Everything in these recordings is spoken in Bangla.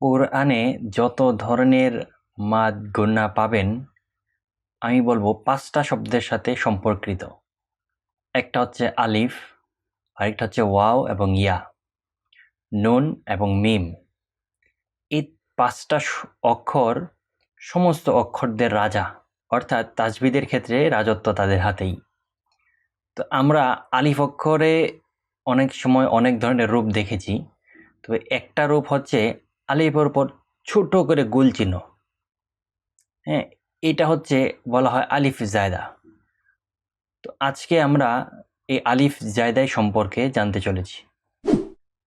কোরআনে যত ধরনের মাদ গুণা পাবেন, আমি বলব পাঁচটা শব্দের সাথে সম্পর্কিত। একটা হচ্ছে আলিফ, আরেকটা হচ্ছে ওয়াও এবং ইয়া, নুন এবং মিম। এই পাঁচটা অক্ষর সমস্ত অক্ষরদের রাজা, অর্থাৎ তাজবিদের ক্ষেত্রে রাজত্ব তাদের হাতেই। তো আমরা আলিফ অক্ষরে অনেক সময় অনেক ধরনের রূপ দেখেছি। তবে একটা রূপ হচ্ছে আলিফের উপর ছোট করে গোল চিহ্ন। হ্যাঁ এটা হচ্ছে বলা হয় আলিফ জায়দা। তো আজকে আমরা এই আলিফ জায়দায় সম্পর্কে জানতে চলেছি।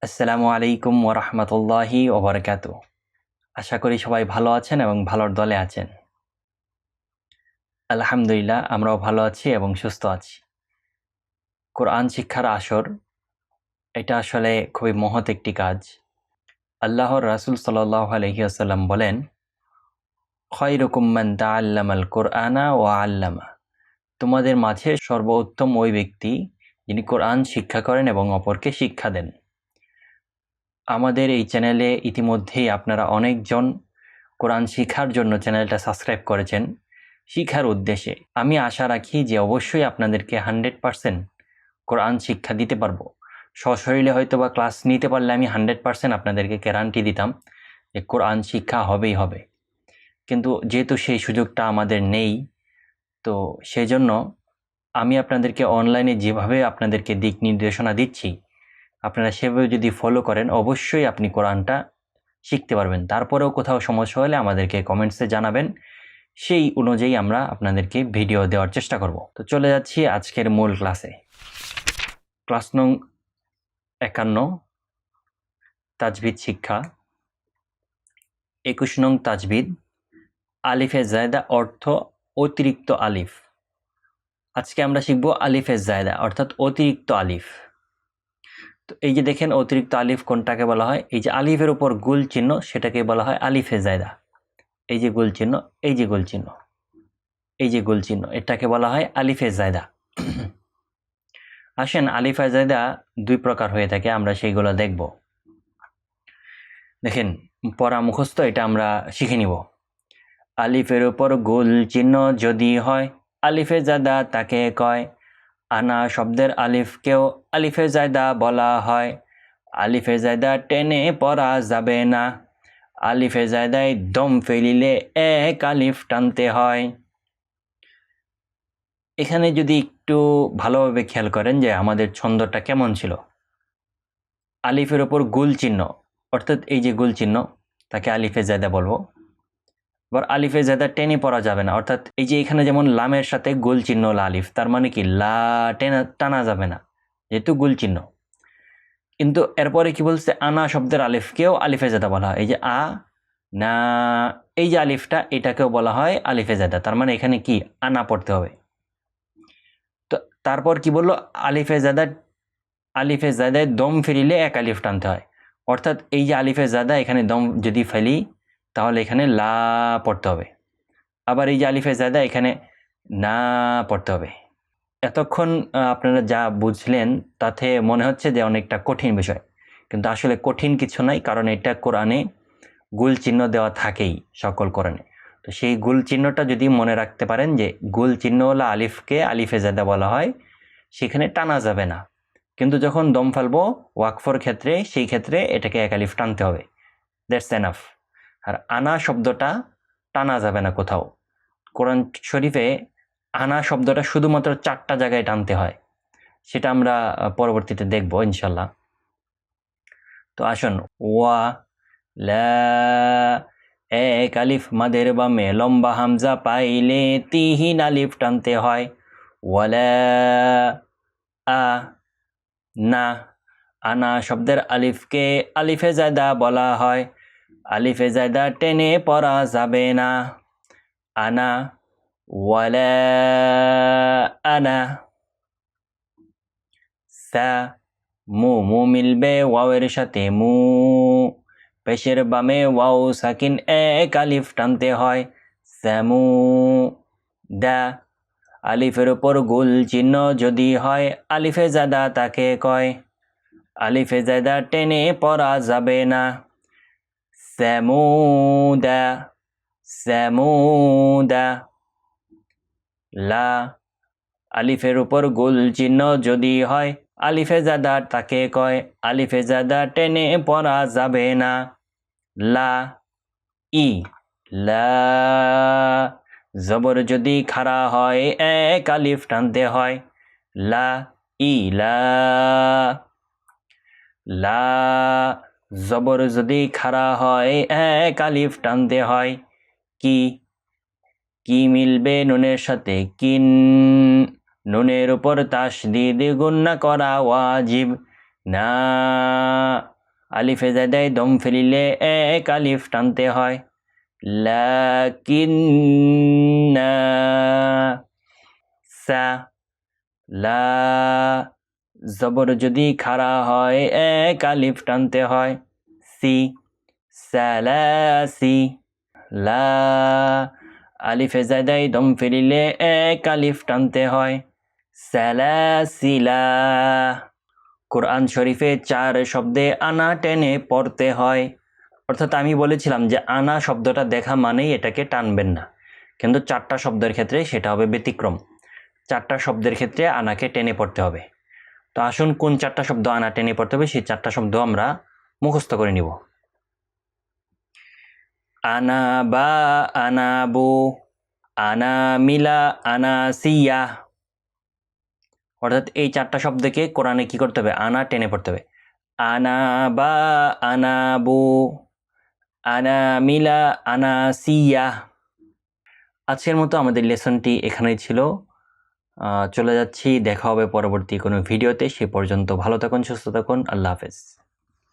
আসসালামু আলাইকুম ওরহমতুল্লাহি ওবরকাত। আশা করি সবাই ভালো আছেন এবং ভালোর দলে আছেন। আলহামদুলিল্লাহ, আমরাও ভালো আছি এবং সুস্থ আছি। কোরআন শিক্ষার আসর, এটা আসলে খুবই মহৎ একটি কাজ। আল্লাহর রাসুল সাল্লাহ আলহিহাসাল্লাম বলেন খয়রকুম্মান তা আল্লামাল কোরআনা ও আল্লামা। তোমাদের মাঝে সর্বোত্তম ওই ব্যক্তি যিনি কোরআন শিক্ষা করেন এবং অপরকে শিক্ষা দেন। আমাদের এই চ্যানেলে ইতিমধ্যেই আপনারা অনেকজন কোরআন শিখার জন্য চ্যানেলটা সাবস্ক্রাইব করেছেন শিখার উদ্দেশ্যে। আমি আশা রাখি যে অবশ্যই আপনাদেরকে হান্ড্রেড পারসেন্ট কোরআন শিক্ষা দিতে পারব। সশরীরে হয়তো বা ক্লাস নিতে পারলে আমি হান্ড্রেড পারসেন্ট আপনাদেরকে গ্যারান্টি দিতাম যে কোরআন শিক্ষা হবেই হবে। কিন্তু যেহেতু সেই সুযোগটা আমাদের নেই, তো সেই জন্য আমি আপনাদেরকে অনলাইনে যেভাবে আপনাদেরকে দিক নির্দেশনা দিচ্ছি, আপনারা সেভাবে যদি ফলো করেন, অবশ্যই আপনি কোরআনটা শিখতে পারবেন। তারপরেও কোথাও সমস্যা হলে আমাদেরকে কমেন্টসে জানাবেন। সেই অনুযায়ী আমরা আপনাদেরকে ভিডিও দেওয়ার চেষ্টা করব। তো চলে যাচ্ছি আজকের মূল ক্লাসে ক্লাস নং একান্ন, তাজবিদ শিক্ষা। একুশ নং তাজবিদ, আলিফে জায়দা অর্থ অতিরিক্ত আলিফ। আজকে আমরা শিখব আলিফে জায়দা, অর্থাৎ অতিরিক্ত আলিফ। তো এই যে দেখেন, অতিরিক্ত আলিফ কোনটাকে বলা হয়? এই যে আলিফের উপর গুল চিহ্ন, সেটাকে বলা হয় আলিফে জায়দা। এই যে গুল চিহ্ন, এই যে গুল চিহ্ন। এই যে গুল চিহ্ন, এটাকে বলা হয় আলিফে জায়দা। আসেন আলিফে জায়দা দুই প্রকার হয়ে থাকে, আমরা সেইগুলো দেখব। দেখেন, পড়া মুখস্থ, এটা আমরা শিখে নিব। আলিফের উপর গোল চিহ্ন যদি হয়, আলিফে জাদা তাকে কয়। আনা শব্দের আলিফকেও আলিফে জায়দা বলা হয়। আলিফে জায়দা টেনে পড়া যাবে না। আলিফে জায়দায় দম ফেলিলে এক আলিফ টানতে হয়। এখানে যদি একটু ভালোভাবে খেয়াল করেন যে আমাদের ছন্দটা কেমন ছিল। আলিফের ওপর গুল চিহ্ন, অর্থাৎ এই যে গুল চিহ্ন, তাকে আলিফে জায়দা বলব। আবার আলিফে জায়দা টেনে পড়া যাবে না, অর্থাৎ এই যে এখানে যেমন লামের সাথে গোল চিহ্ন লা আলিফ, তার মানে কি লা টেনা, টানা যাবে না, যেহেতু গোল চিহ্ন। কিন্তু এরপরে কি বলছে, আনা শব্দের আলিফকেও আলিফে জাদা বলা হয়। এই যে আ, না, এই যে আলিফটা, এটাকেও বলা হয় আলিফে জাদা তার মানে এখানে কি, আনা পড়তে হবে। তারপর কি বলল? আলিফে জাদা, আলিফে জাদায় দম ফেলিলে এক আলিফ টানতে হয়। অর্থাৎ এই যে আলিফে জাদা, এখানে দম যদি ফেলি, তাহলে এখানে লা পড়তে হবে। আবার এই যে আলিফে জাদা, এখানে না পড়তে হবে। এতক্ষণ আপনারা যা বুঝলেন, তাতে মনে হচ্ছে যে অনেকটা কঠিন বিষয়। কিন্তু আসলে কঠিন কিছু নাই, কারণ এটা কোরআনে গুল চিহ্ন দেওয়া থাকেই সকল কোরআনে। তো সেই গুল চিহ্নটা যদি মনে রাখতে পারেন যে গুল চিহ্ন চিহ্নওয়ালা আলিফকে আলিফে জাদা বলা হয়, সেখানে টানা যাবে না। কিন্তু যখন দম ফেলব, ওয়াকফর ক্ষেত্রে, সেই ক্ষেত্রে এটাকে এক আলিফ টানতে হবে। That's enough. আর আনা শব্দটা টানা যাবে না কোথাও। কোরআন শরীফে আনা শব্দটা শুধুমাত্র চারটা জায়গায় টানতে হয়। সেটা আমরা পরবর্তীতে দেখব ইনশাল্লাহ তো আসুন, ওয়া, লা এক আলিফ মাদের বামে লম্বা হামজা পাইলে তিহিন আলিফ টানতে হয়। ওয়ালা আ, না, আনা শব্দের আলিফকে আলিফে জায়দা বলা হয়। আলিফে জায়দা টেনে পড়া যাবে না। আনা, ওয়ালা আনা, সা, মু মু মিলবে ওয়াওয়ের সাথে, মু পেশের বামে ওয়াও সাকিন এক আলিফ টানতে হয়। স্যামু দা আলিফের ওপর গুল চিহ্ন যদি হয়, আলিফে জাদা তাকে কয়। আলিফে জাদা টেনে পড়া যাবে না। স্যামুদা স্যামুদা লা আলিফের উপর গোল চিহ্ন যদি হয় আলিফে জাদা তাকে কয়, আলিফে জাদা টেনে পড়া যাবে না। লা, ই, লা, জবর যদি খাড়া হয়, এক আলিফ টানতে হয়। লা, ই, লা লা, জবর যদি খাড়া হয়, এক আলিফ টানতে হয়। কি কি মিলবে নুনের সাথে? কিন নুনের উপর তাসদিদ গুন্না করা ওয়াজিব। না, আলিফে জায়দায় দম ফেলিলে এক আলিফ টানতে হয়। সা, লা, জবর যদি খাড়া হয়, এক আলিফ টানতে হয়। সি, সালাসি, লা, আলিফে জায়দায় দম ফেলিলে এক আলিফ টানতে হয়। সালাসিলা। কোরআন শরীফে চার শব্দে আনা টেনে পড়তে হয়। অর্থাৎ আমি বলেছিলাম যে আনা শব্দটা দেখা মানেই এটাকে টানবেন না। কিন্তু চারটা শব্দের ক্ষেত্রে সেটা হবে ব্যতিক্রম। চারটা শব্দের ক্ষেত্রে আনাকে টেনে পড়তে হবে। তো আসুন কোন চারটা শব্দ আনা টেনে পড়তে হবে, সেই চারটা শব্দ আমরা মুখস্থ করে নিব। আনা বা আনাবু, আনা মিলা, আনা সিয়া অর্থাৎ এই চারটা শব্দকে কোরআনে কি করতে হবে? আনা, টেনে পড়তে হবে। আনা বা আনা বু আনা মিলা, আনা সিয়া। আজকের মতো আমাদের লেসনটি এখানেই ছিল। চলে যাচ্ছি, দেখা হবে পরবর্তী কোনো ভিডিওতে। সে পর্যন্ত ভালো থাকুন, সুস্থ থাকুন। আল্লাহ হাফেজ।